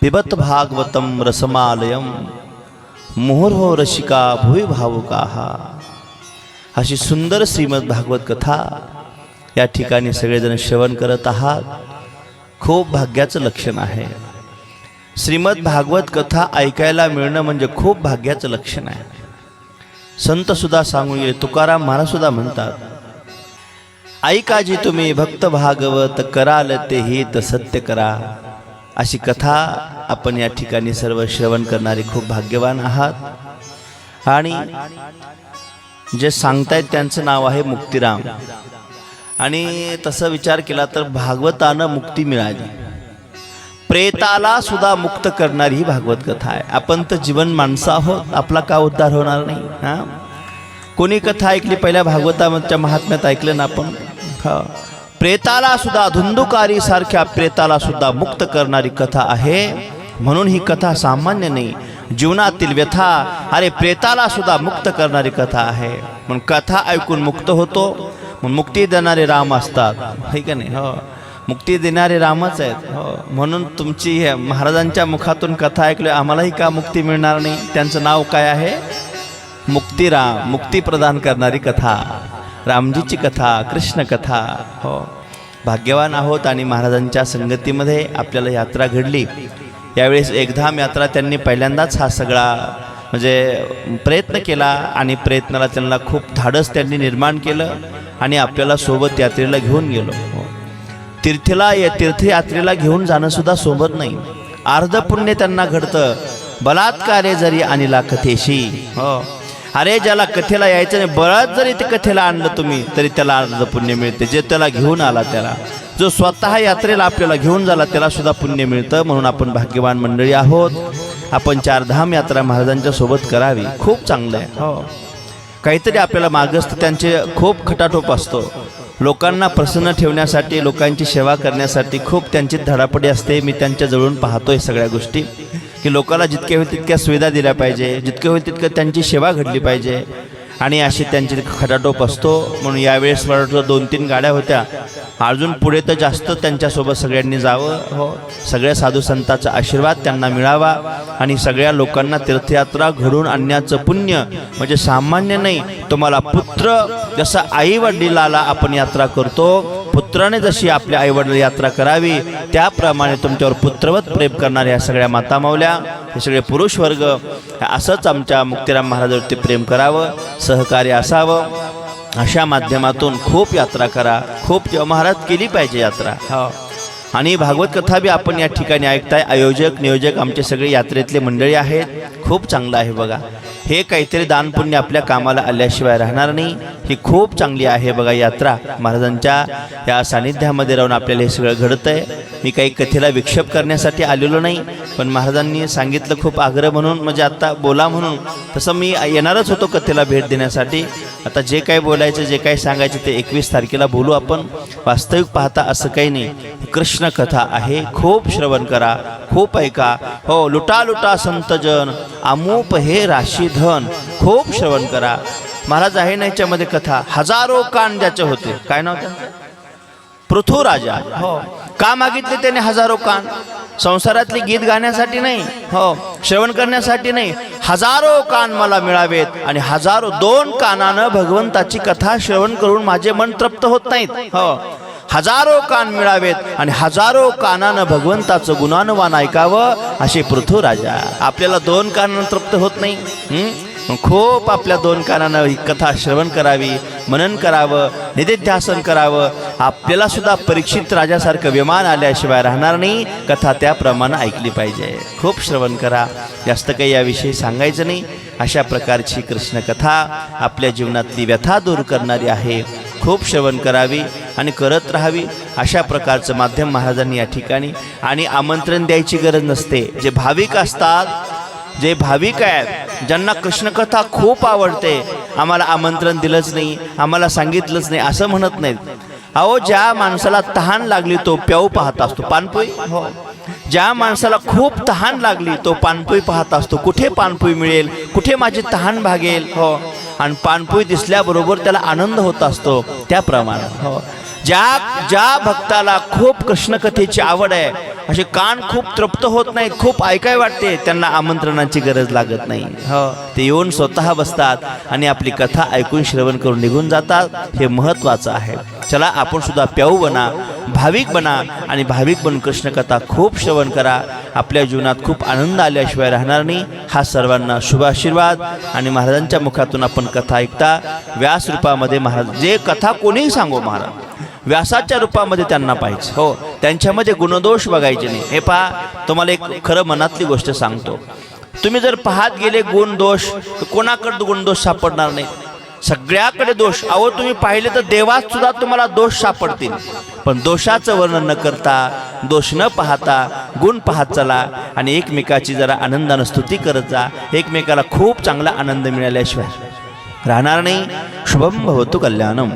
पिबत भागवतम रसमालयम। मुहुर्हो रसिका भुई भावुका। अशी सुंदर श्रीमद भागवत कथा या ठिकाणी सगळेजण श्रवण करत आहात. खूप भाग्याचं लक्षण आहे. श्रीमद भागवत कथा ऐकायला मिळणं म्हणजे खूप भाग्याचं लक्षण आहे. संत सुद्धा सांगून तुकाराम महाराजसुद्धा म्हणतात ऐका जी तुम्ही भक्त भागवत कराल ते हित सत्य करा. अशी कथा आपण या ठिकाणी सर्व श्रवण करणारे खूप भाग्यवान आहात. आणि जे सांगतायत त्यांचं नाव आहे मुक्तिराम. आणि तसं विचार केला तर भागवतानं मुक्ती मिळाली. प्रेताला सुद्धा मुक्त करणारी ही भागवत कथा आहे. आपण तर जीवन माणसं आहोत आपला का उद्धार होणार नाही? हा? कोणी कथा ऐकली पहिल्या भागवताच्या महात्म्यात ऐकलं ना आपण? प्रेताला सुद्धा धुंदुकारी सारख्या प्रेताला सुद्धा मुक्त करणारी कथा आहे. म्हणून ही कथा सामान्य नाही. जीवनातील व्यथा अरे प्रेताला सुद्धा मुक्त करणारी कथा आहे. म्हणून कथा ऐकून मुक्त होतो. म्हणून मुक्ती देणारे राम असतात. हे का नाही? हो. मुक्ती देणारे रामच आहेत. हो. म्हणून तुमची हे महाराजांच्या मुखातून कथा ऐकली आम्हालाही का मुक्ती मिळणार नाही? त्यांचं नाव काय आहे? मुक्तिराम मुक्ती प्रदान करणारी कथा. रामजीची कथा कृष्ण कथा हो. भाग्यवान आहोत आणि महाराजांच्या संगतीमध्ये आपल्याला यात्रा घडली. यावेळेस एकधाम यात्रा त्यांनी पहिल्यांदाच हा सगळा म्हणजे प्रयत्न केला आणि प्रयत्नाला त्यांना खूप धाडस त्यांनी निर्माण केलं आणि आपल्याला सोबत यात्रेला घेऊन गेलो. हो. या तीर्थयात्रेला घेऊन जाणंसुद्धा सोबत नाही. अर्ध पुण्य त्यांना घडतं. बलात्कारे जरी आणला कथेशी हो. अरे ज्याला कथेला यायचं नाही बळात जरी ते कथेला आणलं तुम्ही तरी त्याला अर्ध पुण्य मिळते. जे त्याला घेऊन आला त्याला. जो स्वतः यात्रेला आपल्याला घेऊन झाला त्याला सुद्धा पुण्य मिळतं. म्हणून आपण भाग्यवान मंडळी आहोत. आपण चारधाम यात्रा महाराजांच्या सोबत करावी. खूप चांगलं आहे. हो. काहीतरी आपल्याला मार्गस्थ त्यांचे खूप खटाटोप असतो. लोकांना प्रसन्न ठेवण्यासाठी लोकांची सेवा करण्यासाठी खूप त्यांची धडापडी असते. मी त्यांच्या जवळून पाहतोय सगळ्या गोष्टी. की लोकांना जितक्या होईल तितक्या सुविधा दिल्या पाहिजे जितक्या होईल तितकं त्यांची सेवा घडली पाहिजे. आणि अशी त्यांची खटाटोप असतो. म्हणून यावेळेस मला वाटतं दोन तीन गाड्या होत्या. अजून पुढे तर जास्त त्यांच्यासोबत सगळ्यांनी जावं हो. सगळ्या साधू संतांचा आशीर्वाद त्यांना मिळावा. आणि सगळ्या लोकांना तीर्थयात्रा घडून आणण्याचं पुण्य म्हणजे सामान्य नाही तुम्हाला पुत्र जसं आई वडिलाला आपण यात्रा करतो पुत्राने जशी आपल्या आईवडील यात्रा करावी त्याप्रमाणे तुमच्यावर पुत्रवत प्रेम करणाऱ्या ह्या सगळ्या माता मावल्या हे सगळे पुरुष वर्ग असंच आमच्या मुक्तिराम महाराजावरती प्रेम करावं सहकार्य असावं. अशा माध्यमातून खूप यात्रा करा खूप जेव्हा महाराज केली पाहिजे यात्रा. हो. आणि भागवत कथा बी आपण या ठिकाणी ऐकताय आयोजक नियोजक आमचे सगळे यात्रेतले मंडळी आहेत. खूप चांगलं आहे बघा. हे काहीतरी दानपुण्य आपल्या कामाला आल्याशिवाय राहणार नाही. ही खूप चांगली आहे बघा यात्रा. महाराजांच्या या सानिध्यामध्ये राहून आपल्याला हे सगळं घडतं आहे मी काही कथेला विक्षेप करण्यासाठी आलेलो नाही पण महाराजांनी सांगितलं खूप आग्रह म्हणून म्हणजे आत्ता बोला म्हणून. तसं मी येणारच होतो कथेला भेट देण्यासाठी. आता जे काही बोलायचं जे काही सांगायचं ते एकवीस तारखेला बोलू आपण. वास्तविक पाहता असं काही नाही. कृष्ण कथा आहे. खूप श्रवण करा खूप ऐका. हो लुटा लुटा संतजन अमूप हे राशी धन. खूप श्रवण करा. महाराज आहे ना याच्यामध्ये कथा. हजारो कान ज्याचे होते. काय नाव त्यांचं? पृथ्वीराजा. हो. का मागितले त्याने हजारो कान? संसारातली गीत गाण्यासाठी नाही. हो. श्रवण करण्यासाठी नाही. हजारो कान मला मिळावेत आणि हजारो दोन कानानं भगवंताची कथा श्रवण करून माझे मन तृप्त होत नाहीत. हो. हजारो कान मिळावेत आणि हजारो कानानं भगवंताचं गुणानुवान ऐकावं असे पृथ्वीराजा. आपल्याला दोन कानानं तृप्त होत नाही. खूप आपल्या दोन कानानं ही कथा श्रवण करावी मनन करावं निधिध्यासन करावं. आपल्याला सुद्धा परीक्षित राजासारखं विमान आल्याशिवाय राहणार नाही. कथा त्याप्रमाणे ऐकली पाहिजे. खूप श्रवण करा. जास्त काही याविषयी सांगायचं नाही. अशा प्रकारची कृष्णकथा आपल्या जीवनातली व्यथा दूर करणारी आहे. खूप श्रवण करावी आणि करत राहावी. अशा प्रकारचं माध्यम महाराजांनी या ठिकाणी आणि आमंत्रण द्यायची गरज नसते. जे भाविक असतात जे भाविक आहेत ज्यांना कृष्णकथा खूप आवडते आम्हाला आमंत्रण दिलंच नाही आम्हाला सांगितलंच नाही असं म्हणत नाहीत. अहो ज्या माणसाला तहान लागली तो प्याऊ पाहत असतो. पानपोई? हो. ज्या माणसाला खूप तहान लागली तो पानपोई पाहत असतो. कुठे पानपोई मिळेल? कुठे माझी तहान भागेल? हो. आणि पानपोई दिसल्याबरोबर त्याला आनंद होत असतो त्याप्रमाणे. हो. ज्या ज्या भक्ताला खूप कृष्णकथेची आवड आहे असे कान खूप तृप्त होत नाही खूप ऐकाय वाटते. त्यांना आमंत्रणाची गरज लागत नाही. हो ते येऊन स्वतः बसतात आणि आपली कथा ऐकून श्रवण करून निघून जातात. हे महत्त्वाचं आहे. चला आपण सुद्धा प्याऊ बना भाविक बना आणि भाविक बनून कृष्णकथा खूप श्रवण करा. आपल्या जीवनात खूप आनंद आल्याशिवाय राहणार नाही. हा सर्वांना शुभाशीर्वाद आणि महाराजांच्या मुखातून आपण कथा ऐकता. व्यास रूपामध्ये महाराज जे कथा कोणीही सांगो महाराज. व्यासाच्या रूपामध्ये त्यांना पाहिजे हो त्यांच्यामध्ये गुणदोष बघायचे नाही. हे पहा तुम्हाला एक खरं मनातली गोष्ट सांगतो. तुम्ही जर पाहत गेले गुण दोष तर कोणाकडे गुणदोष सापडणार नाही? सगळ्याकडे दोष. अहो तुम्ही पाहिले तर देवात सुद्धा तुम्हाला दोष सापडतील. पण दोषाचं वर्णन न करता दोष न पाहता गुण पाहत चला आणि एकमेकाची जरा आनंदानं स्तुती करत जा. एकमेकाला खूप चांगला आनंद मिळाल्याशिवाय. राहणार नाही? शुभम भवतु कल्याणम.